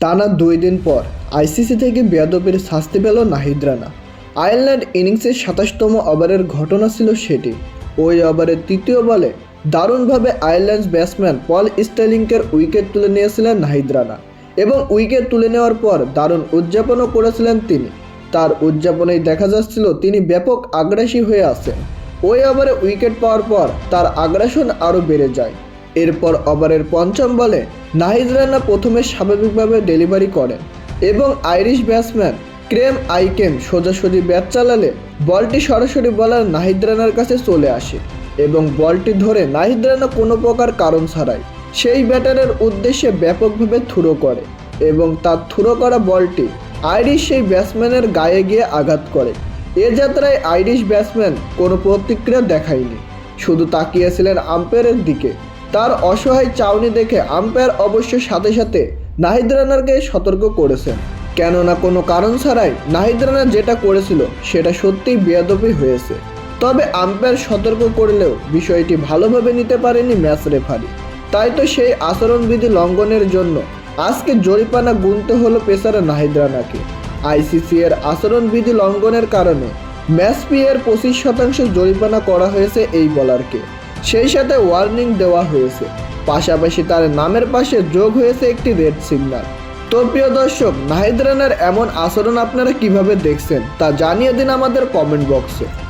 টানা দুই দিন পর আইসিসি থেকে বেয়াদবির শাস্তি পেল নাহিদ রানা। আয়ারল্যান্ড ইনিংসের সাতাশতম ওভারের ঘটনা ছিল সেটি। ওই ওভারের তৃতীয় বলে দারুণভাবে আয়ারল্যান্ডস ব্যাটসম্যান পল স্টেলিংকের উইকেট তুলে নিয়েছিলেন নাহিদ রানা এবং উইকেট তুলে নেওয়ার পর দারুণ উদযাপনও করেছিলেন তিনি। তার উদযাপনেই দেখা যাচ্ছিল তিনি ব্যাপক আগ্রাসী হয়ে আছেন। ওই ওভারে উইকেট পাওয়ার পর তার আগ্রাসন আরও বেড়ে যায়। এরপর ওভারের পঞ্চম বলে নাহিদ রানা প্রথমে স্বাভাবিকভাবে ডেলিভারি করেন এবং আইরিশ ব্যাটসম্যান ক্রেম আইকেম সোজাসুজি ব্যাট চালালে বলটি সরাসরি বলার নাহিদ রানার কাছে চলে আসে এবং বলটি ধরে নাহিদ রানা কোনো প্রকার কারণ ছাড়াই সেই ব্যাটারের উদ্দেশ্যে ব্যাপকভাবে থুরো করে এবং তার থুরো করা বলটি আইরিশ সেই ব্যাটসম্যানের গায়ে গিয়ে আঘাত করে। এ যাত্রায় আইরিশ ব্যাটসম্যান কোনো প্রতিক্রিয়া দেখায়নি, শুধু তাকিয়েছিলেন আম্পায়ারের দিকে। তার অসহায় চাউনি দেখে আম্পায়ার অবশ্য সাথে সাথে নাহিদ রানারকে সতর্ক করেছেন কেননা কোনো কারণ ছাড়াই নাহিদ রানা যেটা করেছিল সেটা সত্যিই বেয়াদবি হয়েছে। তবে আম্পায়ার সতর্ক করলেও বিষয়টি ভালোভাবে নিতে পারেনি ম্যাচ রেফারি। তাই তো সেই আচরণবিধি লঙ্ঘনের জন্য আজকে জরিপানা গুনতে হলো পেসারে নাহিদ রানাকে। আইসিসি এর আচরণবিধি লঙ্ঘনের কারণে ম্যাচ এর পঁচিশ শতাংশ জরিমানা করা হয়েছে এই বলারকে সেই সাথে ওয়ার্নিং দেওয়া হয়েছে। পাশাপাশি তার নামের পাশে যোগ হয়েছে একটি রেড সিগন্যাল তো প্রিয় দর্শক, নাহিদ রানার এমন আচরণ আপনারা কীভাবে দেখছেন তা জানিয়ে দিন আমাদের কমেন্ট বক্সে